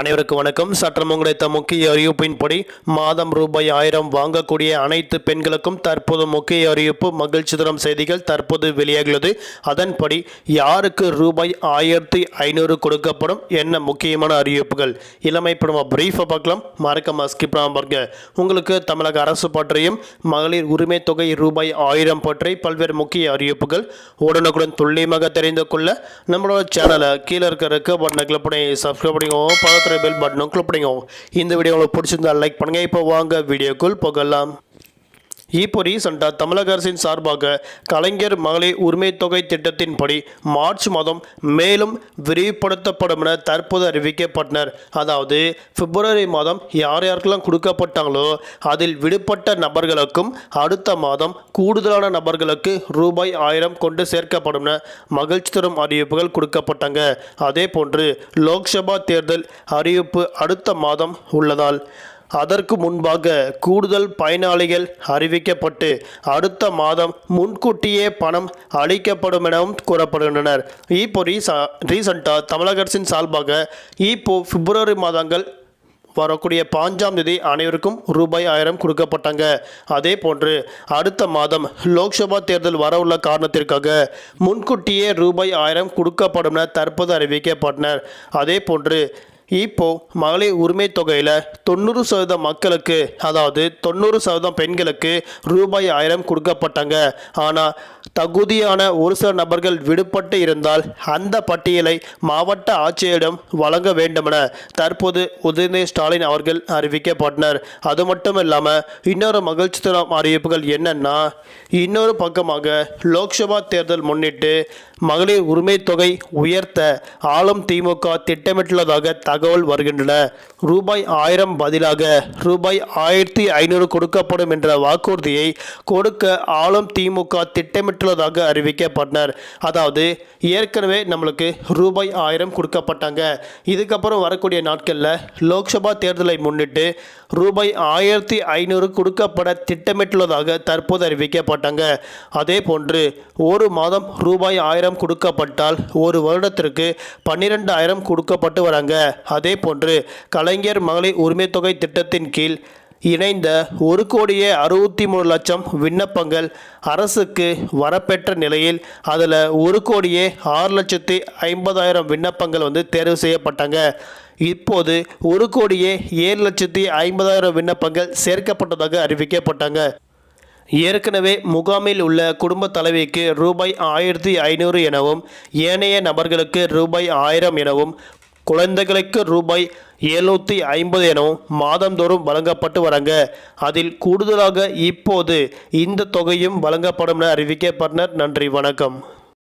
அனைவருக்கும் வணக்கம். சற்றம் கிடைத்த முக்கிய அறிவிப்பின்படி மாதம் ரூபாய் ஆயிரம் வாங்கக்கூடிய அனைத்து பெண்களுக்கும் தற்போது முக்கிய அறிவிப்பு மகிழ்ச்சி தரும் செய்திகள் தற்போது வெளியாகியுள்ளது. அதன்படி யாருக்கு ரூபாய் ஆயிரத்தி ஐநூறு கொடுக்கப்படும் என்ன முக்கியமான அறிவிப்புகள்? இளமை படம் பிரீஃபை பார்க்கலாம். மறக்காம ஸ்கிப் பாருங்க. உங்களுக்கு தமிழக அரசு பற்றியும் மகளிர் உரிமை தொகை ரூபாய் ஆயிரம் பற்றி பல்வேறு முக்கிய அறிவிப்புகள் உடனுக்குடன் துல்லியமாக தெரிந்து கொள்ள நம்மளோட சேனலை கீழே இருக்க இருக்க பட்டனை கிளிக் பண்ணி சப்ஸ்கிரைப் பண்ணிக்கோ. பக்கத்தில் பெல் பட்டனும் கிளிக் பண்ணிக்கோங்க. இந்த வீடியோ உங்களுக்கு பிடிச்சிருந்தா லைக் பண்ணுங்க. இப்போ வாங்க வீடியோக்குள் போகலாம். இப்போ ரீசெண்டாக தமிழக அரசின் சார்பாக கலைஞர் மகளிர் உரிமை தொகை திட்டத்தின்படி மார்ச் மாதம் மேலும் விரிவுபடுத்தப்படும் என தற்போது அறிவிக்கப்பட்டனர். அதாவது பிப்ரவரி மாதம் யார் யாருக்கெல்லாம் கொடுக்கப்பட்டாங்களோ அதில் விடுபட்ட நபர்களுக்கும் அடுத்த மாதம் கூடுதலான நபர்களுக்கு ரூபாய் ஆயிரம் கொண்டு சேர்க்கப்படும் என மகிழ்ச்சி தரும் அறிவிப்புகள் கொடுக்கப்பட்டாங்க. அதே போன்று லோக்சபா தேர்தல் அறிவிப்பு அடுத்த மாதம் உள்ளதால் அதற்கு முன்பாக கூடுதல் பயனாளிகள் அறிவிக்கப்பட்டு அடுத்த மாதம் முன்கூட்டியே பணம் அளிக்கப்படும் எனவும் கூறப்படுகின்றனர். இப்போ ரீசா ரீசண்டாக தமிழக அரசின் சார்பாக இப்போ பிப்ரவரி மாதங்கள் வரக்கூடிய பாஞ்சாம் தேதி அனைவருக்கும் ரூபாய் ஆயிரம் கொடுக்கப்பட்டாங்க. அதே போன்று அடுத்த மாதம் லோக்சபா தேர்தல் வரவுள்ள காரணத்திற்காக முன்கூட்டியே ரூபாய் ஆயிரம் கொடுக்கப்படும் என தற்போது அறிவிக்கப்பட்டனர். அதே போன்று இப்போ மகளிர் உரிமை தொகையில் தொண்ணூறு சதவீதம் மக்களுக்கு அதாவது தொண்ணூறு சதவீதம் பெண்களுக்கு ரூபாய் ஆயிரம் கொடுக்கப்பட்டாங்க. ஆனால் தகுதியான ஒரு சில நபர்கள் விடுபட்டு இருந்தால் அந்த பட்டியலை மாவட்ட ஆட்சியரிடம் வழங்க வேண்டுமென தற்போது உதயநிதி ஸ்டாலின் அவர்கள் அறிவிக்கப்பட்டனர். அது மட்டும் இல்லாமல் இன்னொரு மகிழ்ச்சி தரும் அறிவிப்புகள் என்னன்னா இன்னொரு பக்கமாக லோக்சபா தேர்தல் முன்னிட்டு மகளிர் உரிமை தொகை உயர்த்த ஆளும் திமுக திட்டமிட்டுள்ளதாக தகவல் வருகின்றன. ரூபாய் ஆயிரம் பதிலாக ரூபாய் ஆயிரத்தி ஐநூறு கொடுக்கப்படும் என்ற வாக்குறுதியை கொடுக்க ஆளும் திமுக திட்டமிட்டுள்ளதாக அறிவிக்கப்பட்டனர். அதாவது ஏற்கனவே நம்மளுக்கு ரூபாய் ஆயிரம் கொடுக்கப்பட்டாங்க. இதுக்கப்புறம் வரக்கூடிய நாட்களில் லோக்சபா தேர்தலை முன்னிட்டு ரூபாய் ஆயிரத்தி ஐநூறு கொடுக்கப்பட திட்டமிட்டுள்ளதாக தற்போது அறிவிக்கப்பட்டாங்க. அதே போன்று ஒரு மாதம் ரூபாய் ஆயிரம் கொடுக்கப்பட்டால் ஒரு வருடத்திற்கு பன்னிரெண்டாயிரம் கொடுக்கப்பட்டு வராங்க. அதே போன்று கலைஞர் மகளிர் உரிமை தொகை திட்டத்தின் கீழ் இணைந்த ஒரு கோடியே அறுபத்தி மூணு லட்சம் விண்ணப்பங்கள் அரசுக்கு வரப்பெற்ற நிலையில் அதில் ஒரு கோடியே ஆறு லட்சத்தி ஐம்பதாயிரம் விண்ணப்பங்கள் வந்து தேர்வு செய்யப்பட்டாங்க. இப்போது ஒரு கோடியே ஏழு லட்சத்தி ஐம்பதாயிரம் விண்ணப்பங்கள் சேர்க்கப்பட்டதாக அறிவிக்கப்பட்டாங்க. ஏற்கனவே முகாமில் உள்ள குடும்ப தலைவிக்கு ரூபாய் ஆயிரத்தி ஐநூறு எனவும் ஏனைய நபர்களுக்கு ரூபாய் ஆயிரம் எனவும் குழந்தைகளுக்கு ரூபாய் எழுநூற்றி ஐம்பது எனவும் மாதந்தோறும் வழங்கப்பட்டு வராங்க. அதில் கூடுதலாக இப்போது இந்த தொகையும் வழங்கப்படும் என அறிவிக்கப்பட்டனர் நன்றி வணக்கம்.